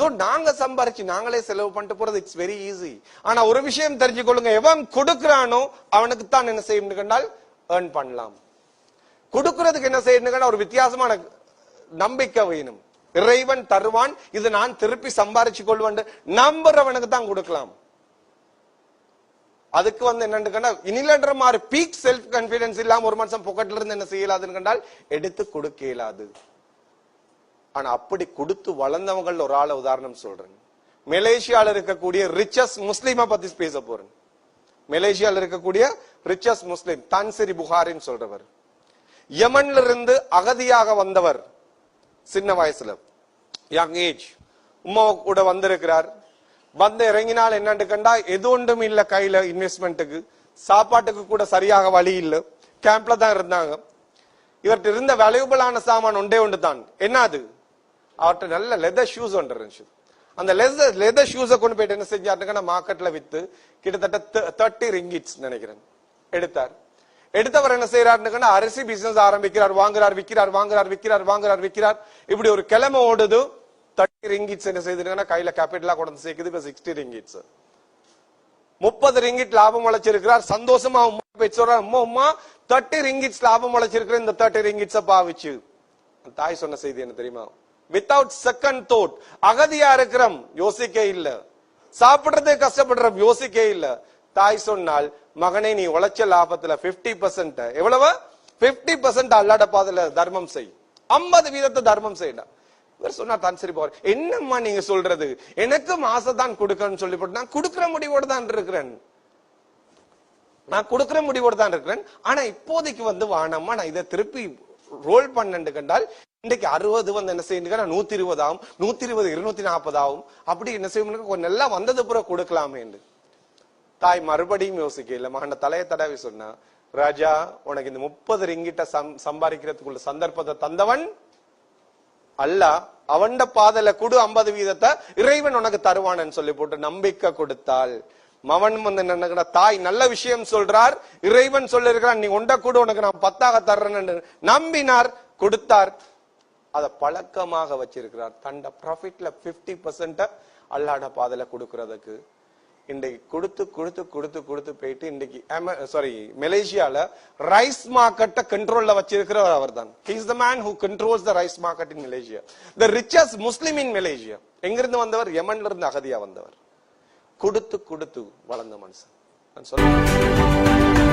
So நாங்க சம்பாரிச்சு நாங்களே செலவு பண்ணிட்டு போறது இட்ஸ் வெரி ஈஸி ஆனா ஒரு விஷயம் தெரிஞ்சுக்கொள்ளுங்க. எவன் கொடுக்கிறானோ அவனுக்கு தான் என்ன செய்யணும்னு கண்டால் ஏர்ன் பண்ணலாம். கொடுக்கறதுக்கு என்ன செய்யணும் ஒரு வித்தியாசமான நம்பிக்கை வேணும். இறைவன் தருவான் இது நான் திருப்பி சம்பாரிச்சு கொள்வேன் நம்புறவனுக்கு தான் கொடுக்கலாம். அதுக்கு வந்து என்னன்னு கண்டா இனிலன்ற மாதிரி பீக் செல்ஃப் கான்பிடன்ஸ் இல்லாம ஒரு மனுஷன் பொக்கெட்ல இருந்து என்ன செய்யலாதுன்னு கண்டால் எடுத்து கொடுக்க இயலாது. ஆனா அப்படி கொடுத்து வளர்ந்தவங்கள் ஒரு ஆளை உதாரணம் சொல்றேன். மலேசியால இருக்கக்கூடிய ரிச்சஸ் முஸ்லீமை பத்தி பேச போறேன். மலேசியால இருக்கக்கூடிய ரிச்சஸ் முஸ்லீம் தான்சிரி புகாரின்னு சொல்றவர். யமன்ல இருந்து அகதியாக வந்தவர் சின்ன வயசுல யங் ஏஜ் உமா கூட வந்திருக்கிறார். வந்து இறங்கினால் என்னன்னு கண்டா எது ஒன்றும் இல்ல கையில இன்வெஸ்ட்மெண்ட்டுக்கு சாப்பாட்டுக்கு கூட சரியாக வழி இல்லை. கேம்ப்ல தான் இருந்தாங்க. இவர்கிட்ட இருந்த வேல்யூபிளான சாமான் ஒன்றே ஒன்று தான் என்ன அது? அவர்கிட்ட நல்ல லெதர் ஷூஸ் ஒன்று இருந்துச்சு. அந்த லெதர் லெதர் ஷூஸை கொண்டு போயிட்டு என்ன செஞ்சாருன்னா மார்க்கெட்ல வித்து கிட்டத்தட்ட தேர்ட்டி ரிங்கிட்ஸ் நினைக்கிறேன். எடுத்தார். எடுத்தவர் என்ன செய்யறாருன்னு அரிசி பிசினஸ் ஆரம்பிக்கிறார் வாங்குறார் விக்கிறார் வாங்குறார் விக்கிறார் வாங்குறார் விக்கிறார் இப்படி ஒரு கிழமை ஓடுது தேர்ட்டி ரிங்கிட்ஸ் என்ன செய்திருக்காங்கன்னா கையில கேபிட்டலா கொண்டு சேர்க்குது இப்ப சிக்ஸ்டி ரிங்கிட்ஸ் முப்பது ரிங்கிட் லாபம் முளைச்சிருக்கிறார் சந்தோஷமா உமா போய் சொல்றார் அம்மா உமா தேர்ட்டி ரிங்கிட்ஸ் லாபம் அழைச்சிருக்கிற இந்த தேர்ட்டி ரிங்கிட்ஸ பாவிச்சு. தாய் சொன்ன செய்தி என்ன தெரியுமா? வித்தவுட் செகண்ட் தோட் அகதியா இருக்கிறோம் யோசிக்க இல்ல. சாப்பிடுறதே கஷ்டப்படுறோம் யோசிக்க இல்ல. தாய் சொன்னால் மகனை நீ உழைச்ச லாபத்துல 50% பர்சன்ட் எவ்வளவு? 50% பர்சன்ட் அல்லாட பாதையில தர்மம் செய். ஐம்பது வீதத்தை தர்மம் செய்யணும் இவர் சொன்னா தான் சரி போற என்னம்மா நீங்க சொல்றது? எனக்கு மாசம் தான் கொடுக்கணும்னு சொல்லி போட்டு நான் கொடுக்குற முடிவோடு தான் இருக்கிறேன். நான் கொடுக்குற முடிவோடு தான் இருக்கிறேன். ஆனா இப்போதைக்கு வந்து வானம்மா நான் இதை திருப்பி ரோல் பண்ணண்டு கண்டால் இன்றைக்கு அறுபது வந்து என்ன செய்யுங்க நூத்தி இருபது ஆகும். நூத்தி இருபது இருநூத்தி நாற்பது ஆகும். அப்படி என்ன செய்யும் கொஞ்சம் நல்லா வந்தது புற கொடுக்கலாமே தாய் மறுபடியும் யோசிக்க இல்ல மகன தலையை தடவி சொன்னா ராஜா உனக்கு இந்த முப்பது ரிங்கிட்ட சம் சம்பாதிக்கிறதுக்குள்ள சந்தர்ப்பத்தை தந்தவன் அல்ல. அவன்ட பாதையில குடு ஐம்பது வீதத்தை இறைவன் உனக்கு தருவானன்னு சொல்லி போட்டு நம்பிக்கை கொடுத்தால் மவன் வந்து என்ன தாய் நல்ல விஷயம் சொல்றார் இறைவன் சொல்லிருக்கிறான் நீ உண்ட கூட உனக்கு நான் பத்தாக தர்றேன்னு நம்பினார் கொடுத்தார். அத பழக்கமாக வச்சிருக்கிறார். தண்ட ப்ராஃபிட்ல பிப்டி பர்சன்ட அல்லாட பாதையில கொடுக்கறதுக்கு. இன்றைக்கு கொடுத்து கொடுத்து கொடுத்து கொடுத்து போயிட்டு இன்னைக்கு சாரி மலேசியால ரைஸ் மார்க்கெட்டை கண்ட்ரோல்ல வச்சிருக்கிறவர் அவர் தான் is the man who controls the rice market in Malaysia the richest Muslim in Malaysia எங்கிருந்து வந்தவர்? யமன்ல இருந்து அகதியா வந்தவர். கொடுத்து கொடுத்து வளர்ந்த மனுஷன். நான் சொல்றேன்.